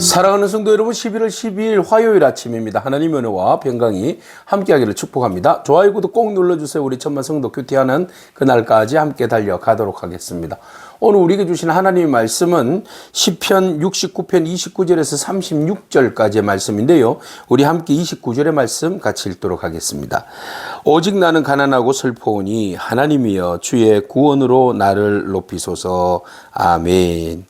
사랑하는 성도 여러분 11월 12일 화요일 아침입니다. 하나님 은혜와 평강이 함께하기를 축복합니다. 좋아요 구독 꼭 눌러주세요. 우리 천만 성도 큐티하는 그날까지 함께 달려가도록 하겠습니다. 오늘 우리에게 주신 하나님의 말씀은 시편 69편 29절에서 36절까지의 말씀인데요. 우리 함께 29절의 말씀 같이 읽도록 하겠습니다. 오직 나는 가난하고 슬퍼오니 하나님이여 주의 구원으로 나를 높이소서. 아멘.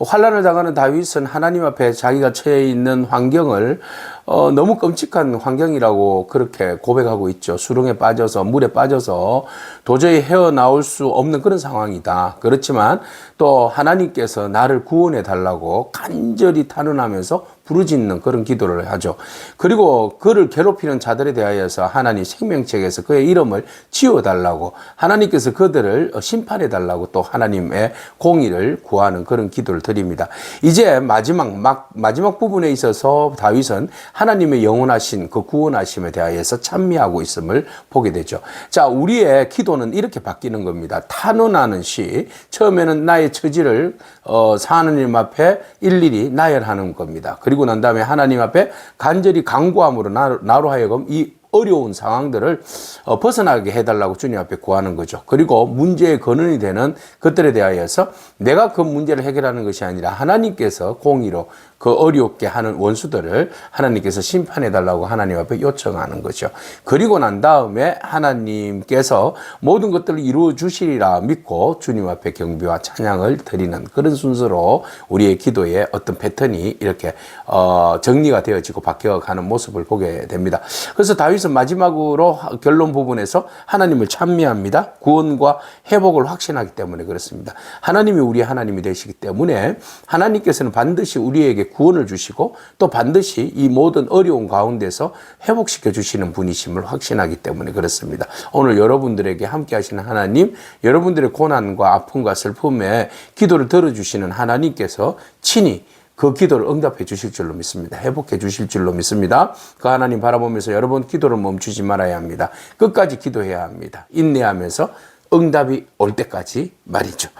환란을 당하는 다윗은 하나님 앞에 자기가 처해 있는 환경을 어, 너무 끔찍한 환경이라고 그렇게 고백하고 있죠. 수렁에 빠져서 물에 빠져서 도저히 헤어나올 수 없는 그런 상황이다. 그렇지만 또 하나님께서 나를 구원해 달라고 간절히 탄원하면서 부르짖는 그런 기도를 하죠. 그리고 그를 괴롭히는 자들에 대하여서 하나님 생명책에서 그의 이름을 지워달라고 하나님께서 그들을 심판해 달라고 또 하나님의 공의를 구하는 그런 기도를 드립니다. 이제 마지막 막 마지막 부분에 있어서 다윗은 하나님의 영원하신 그 구원하심에 대하여서 찬미하고 있음을 보게 되죠. 자, 우리의 기도는 이렇게 바뀌는 겁니다. 탄원하는 시 처음에는 나의 처지를 어, 하나님 앞에 일일이 나열하는 겁니다. 그리고 난 다음에 하나님 앞에 간절히 간구함으로 나로, 나로 하여금 이 어려운 상황들을 어, 벗어나게 해달라고 주님 앞에 구하는 거죠. 그리고 문제의 근원이 되는 것들에 대하여서 내가 그 문제를 해결하는 것이 아니라 하나님께서 공의로 그 어렵게 하는 원수들을 하나님께서 심판해 달라고 하나님 앞에 요청하는 거죠. 그리고 난 다음에 하나님께서 모든 것들을 이루어 주시리라 믿고 주님 앞에 경비와 찬양을 드리는 그런 순서로 우리의 기도의 어떤 패턴이 이렇게 어, 정리가 되어지고 바뀌어가는 모습을 보게 됩니다. 그래서 다윗은 마지막으로 결론 부분에서 하나님을 찬미합니다. 구원과 회복을 확신하기 때문에 그렇습니다. 하나님이 우리의 하나님이 되시기 때문에 하나님께서는 반드시 우리에게 구원을 주시고 또 반드시 이 모든 어려운 가운데서 회복시켜 주시는 분이심을 확신하기 때문에 그렇습니다. 오늘 여러분들에게 함께 하시는 하나님, 여러분들의 고난과 아픔과 슬픔에 기도를 들어주시는 하나님께서 친히 그 기도를 응답해 주실 줄로 믿습니다. 회복해 주실 줄로 믿습니다. 그 하나님 바라보면서 여러분 기도를 멈추지 말아야 합니다. 끝까지 기도해야 합니다. 인내하면서 응답이 올 때까지 말이죠.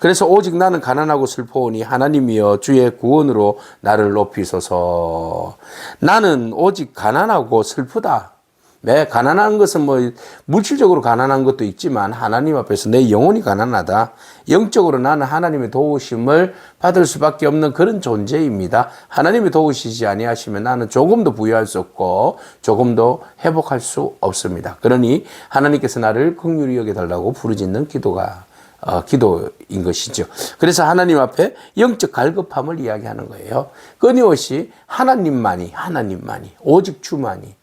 그래서 오직 나는 가난하고 슬퍼오니 하나님이여 주의 구원으로 나를 높이소서. 나는 오직 가난하고 슬프다. 네, 가난한 것은 뭐 물질적으로 가난한 것도 있지만 하나님 앞에서 내 영혼이 가난하다. 영적으로 나는 하나님의 도우심을 받을 수밖에 없는 그런 존재입니다. 하나님이 도우시지 아니하시면 나는 조금도 부여할 수 없고 조금도 회복할 수 없습니다. 그러니 하나님께서 나를 긍휼히 여겨 달라고 부르짖는 기도가 어, 기도인 것이죠. 그래서 하나님 앞에 영적 갈급함을 이야기하는 거예요. 끊임없이 하나님만이, 하나님만이, 오직 주만이,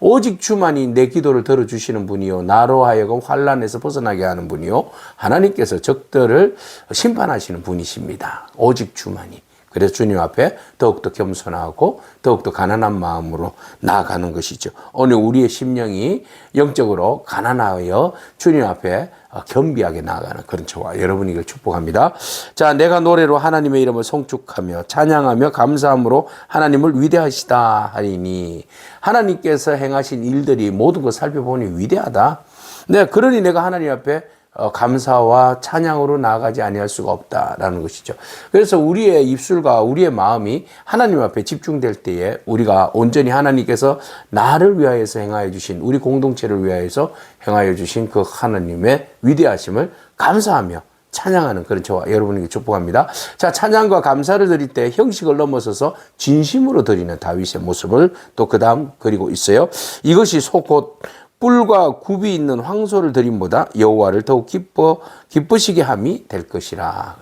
오직 주만이 내 기도를 들어주시는 분이요. 나로 하여금 환란에서 벗어나게 하는 분이요. 하나님께서 적들을 심판하시는 분이십니다. 오직 주만이. 그래서 주님 앞에 더욱더 겸손하고 더욱더 가난한 마음으로 나아가는 것이죠. 오늘 우리의 심령이 영적으로 가난하여 주님 앞에 겸비하게 나아가는 그런 저와 여러분에게 축복합니다. 자, 내가 노래로 하나님의 이름을 송축하며 찬양하며 감사함으로 하나님을 위대하시다 하리니 하나님께서 행하신 일들이 모든 걸 살펴보니 위대하다. 네, 그러니 내가 하나님 앞에 어, 감사와 찬양으로 나아가지 아니할 수가 없다라는 것이죠. 그래서 우리의 입술과 우리의 마음이 하나님 앞에 집중될 때에 우리가 온전히 하나님께서 나를 위하여서 행하여 주신 우리 공동체를 위하여서 행하여 주신 그 하나님의 위대하심을 감사하며 찬양하는 그런 저와 여러분에게 축복합니다. 자, 찬양과 감사를 드릴 때 형식을 넘어서서 진심으로 드리는 다윗의 모습을 또 그 다음 그리고 있어요. 이것이 속곧 뿔과 굽이 있는 황소를 드림보다 여호와를 더욱 기뻐 기쁘시게 함이 될 것이라.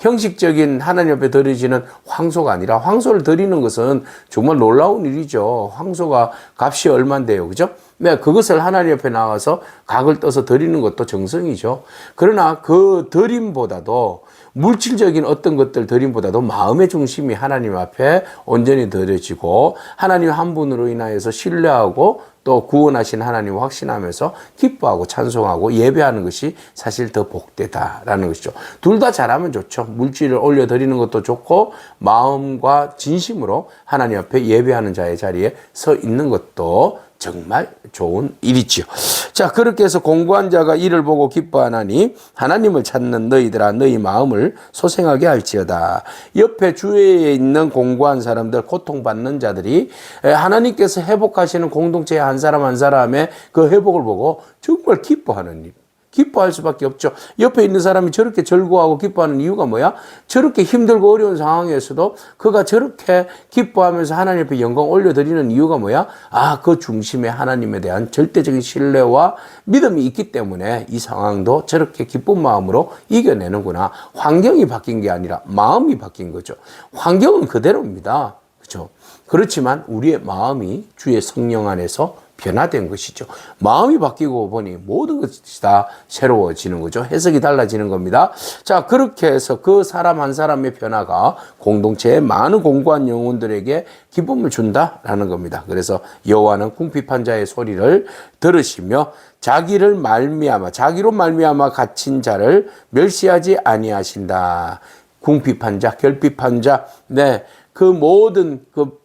형식적인 하나님 앞에 드려지는 황소가 아니라 황소를 드리는 것은 정말 놀라운 일이죠. 황소가 값이 얼만데요. 그죠? 네, 그것을 하나님 앞에 나와서 각을 떠서 드리는 것도 정성이죠. 그러나 그 드림보다도 물질적인 어떤 것들 드림보다도 마음의 중심이 하나님 앞에 온전히 드려지고 하나님 한 분으로 인하여서 신뢰하고 또 구원하신 하나님을 확신하면서 기뻐하고 찬송하고 예배하는 것이 사실 더 복되다라는 것이죠. 둘 다 잘하면 좋죠. 물질을 올려드리는 것도 좋고 마음과 진심으로 하나님 앞에 예배하는 자의 자리에 서 있는 것도 정말 좋은 일이지요. 자, 그렇게 해서 공부한 자가 이를 보고 기뻐하나니 하나님을 찾는 너희들아 너희 마음을 소생하게 할지어다. 옆에 주위에 있는 공부한 사람들 고통받는 자들이 에, 하나님께서 회복하시는 공동체의 한 사람 한 사람의 그 회복을 보고 정말 기뻐하는 일. 기뻐할 수밖에 없죠. 옆에 있는 사람이 저렇게 절구하고 기뻐하는 이유가 뭐야? 저렇게 힘들고 어려운 상황에서도 그가 저렇게 기뻐하면서 하나님 앞에 영광 올려드리는 이유가 뭐야? 아, 그 중심에 하나님에 대한 절대적인 신뢰와 믿음이 있기 때문에 이 상황도 저렇게 기쁜 마음으로 이겨내는구나. 환경이 바뀐 게 아니라 마음이 바뀐 거죠. 환경은 그대로입니다. 그렇죠? 그렇지만 우리의 마음이 주의 성령 안에서 변화된 것이죠. 마음이 바뀌고 보니 모든 것이 다 새로워지는 거죠. 해석이 달라지는 겁니다. 자, 그렇게 해서 그 사람 한 사람의 변화가 공동체의 많은 공고한 영혼들에게 기쁨을 준다라는 겁니다. 그래서 여호와는 궁핍한 자의 소리를 들으시며 자기를 말미암아 자기로 말미암아 갇힌 자를 멸시하지 아니하신다. 궁핍한 자, 결핍한 자, 네, 그 모든 그,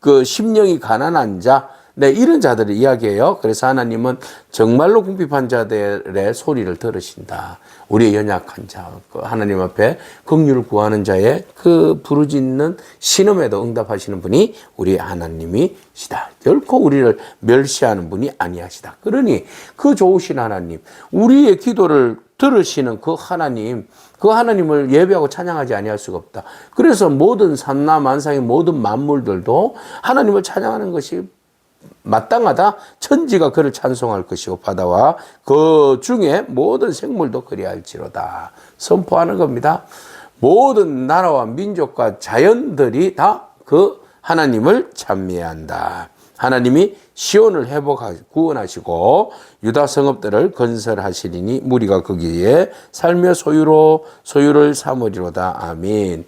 그 심령이 가난한 자, 네, 이런 자들을 이야기해요. 그래서 하나님은 정말로 궁핍한 자들의 소리를 들으신다. 우리의 연약한 자, 그 하나님 앞에 긍휼을 구하는 자의 그 부르짖는 신음에도 응답하시는 분이 우리 하나님이시다. 결코 우리를 멸시하는 분이 아니하시다. 그러니 그 좋으신 하나님, 우리의 기도를 들으시는 그 하나님, 그 하나님을 예배하고 찬양하지 아니할 수가 없다. 그래서 모든 산나 만상의 모든 만물들도 하나님을 찬양하는 것이 마땅하다. 천지가 그를 찬송할 것이고 바다와 그 중에 모든 생물도 그리할지로다. 선포하는 겁니다. 모든 나라와 민족과 자연들이 다 그 하나님을 찬미해야 한다. 하나님이 시온을 회복하고 구원하시고 유다 성읍들을 건설하시리니 무리가 거기에 살며 소유로 소유를 삼으리로다. 아멘.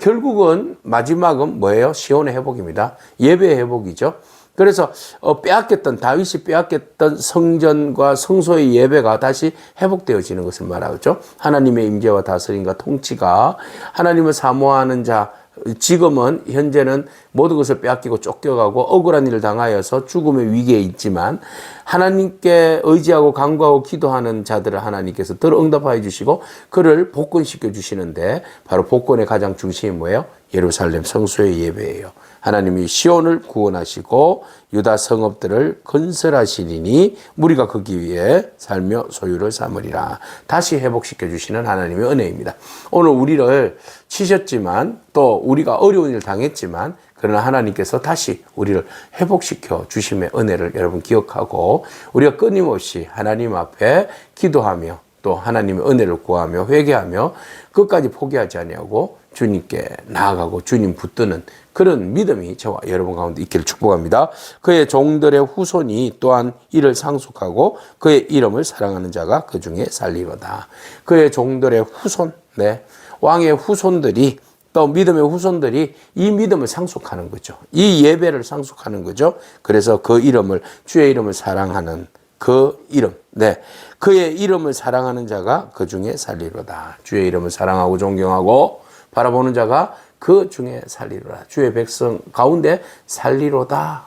결국은 마지막은 뭐예요? 시온의 회복입니다. 예배의 회복이죠. 그래서 어, 빼앗겼던 다윗이 빼앗겼던 성전과 성소의 예배가 다시 회복되어지는 것을 말하죠. 하나님의 임재와 다스림과 통치가 하나님을 사모하는 자 지금은 현재는 모든 것을 빼앗기고 쫓겨가고 억울한 일을 당하여서 죽음의 위기에 있지만 하나님께 의지하고 간구하고 기도하는 자들을 하나님께서 늘 응답하여 주시고 그를 복권시켜 주시는데 바로 복권의 가장 중심이 뭐예요? 예루살렘 성소의 예배예요. 하나님이 시온을 구원하시고 유다 성읍들을 건설하시리니 무리가 거기 위에 살며 소유를 삼으리라. 다시 회복시켜 주시는 하나님의 은혜입니다. 오늘 우리를 치셨지만 또 우리가 어려운 일을 당했지만 그러나 하나님께서 다시 우리를 회복시켜 주심의 은혜를 여러분 기억하고 우리가 끊임없이 하나님 앞에 기도하며 또 하나님의 은혜를 구하며 회개하며 끝까지 포기하지 아니하고 주님께 나아가고 주님 붙드는 그런 믿음이 저와 여러분 가운데 있기를 축복합니다. 그의 종들의 후손이 또한 이를 상속하고 그의 이름을 사랑하는 자가 그 중에 살리로다. 그의 종들의 후손, 네. 왕의 후손들이 또 믿음의 후손들이 이 믿음을 상속하는 거죠. 이 예배를 상속하는 거죠. 그래서 그 이름을, 주의 이름을 사랑하는 그 이름, 네. 그의 이름을 사랑하는 자가 그 중에 살리로다. 주의 이름을 사랑하고 존경하고 바라보는 자가 그 중에 살리로다. 주의 백성 가운데 살리로다.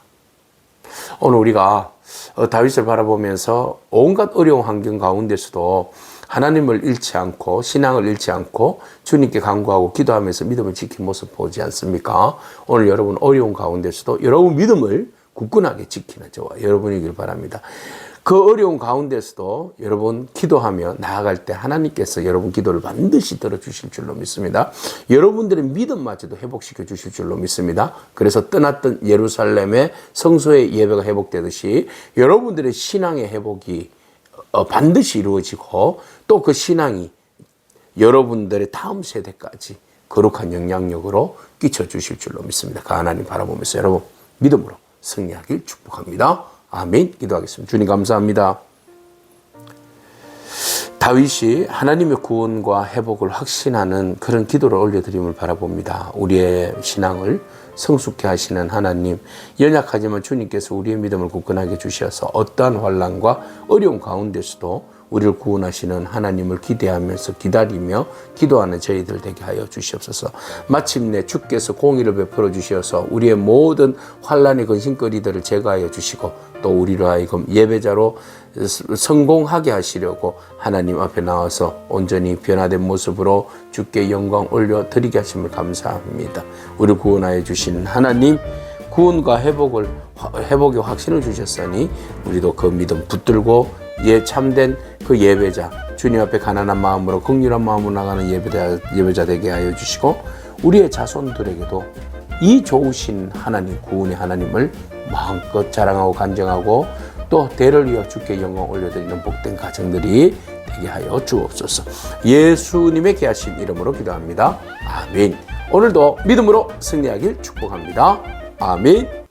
오늘 우리가 어, 다윗을 바라보면서 온갖 어려운 환경 가운데서도 하나님을 잃지 않고 신앙을 잃지 않고 주님께 간구하고 기도하면서 믿음을 지킨 모습 보지 않습니까? 오늘 여러분 어려운 가운데서도 여러분 믿음을 굳건하게 지키는 저와 여러분이길 바랍니다. 그 어려운 가운데서도 여러분 기도하며 나아갈 때 하나님께서 여러분 기도를 반드시 들어주실 줄로 믿습니다. 여러분들의 믿음마저도 회복시켜 주실 줄로 믿습니다. 그래서 떠났던 예루살렘의 성소의 예배가 회복되듯이 여러분들의 신앙의 회복이 어, 반드시 이루어지고 또 그 신앙이 여러분들의 다음 세대까지 거룩한 영향력으로 끼쳐 주실 줄로 믿습니다. 그 하나님 바라보면서 여러분 믿음으로 승리하길 축복합니다. 아멘. 기도하겠습니다. 주님 감사합니다. 다윗이 하나님의 구원과 회복을 확신하는 그런 기도를 올려드림을 바라봅니다. 우리의 신앙을 성숙케 하시는 하나님, 연약하지만 주님께서 우리의 믿음을 굳건하게 주셔서 어떠한 환란과 어려운 가운데서도 우리를 구원하시는 하나님을 기대하면서 기다리며 기도하는 저희들 되게 하여 주시옵소서. 마침내 주께서 공의를 베풀어 주셔서 우리의 모든 환란의 근심거리들을 제거하여 주시고 또 우리로 하여금 예배자로 성공하게 하시려고 하나님 앞에 나와서 온전히 변화된 모습으로 주께 영광 올려 드리게 하심을 감사합니다. 우리 구원하여 주신 하나님 구원과 회복을 회복의 확신을 주셨으니 우리도 그 믿음 붙들고 예 참된 그 예배자 주님 앞에 가난한 마음으로 긍휼한 마음으로 나가는 예배자 예배자 되게 하여 주시고 우리의 자손들에게도 이 좋으신 하나님 구원의 하나님을 마음껏 자랑하고 간증하고 또 대를 이어 주께 영광 올려드리는 복된 가정들이 되게 하여 주옵소서. 예수님의 귀하신 이름으로 기도합니다. 아멘. 오늘도 믿음으로 승리하길 축복합니다. 아멘.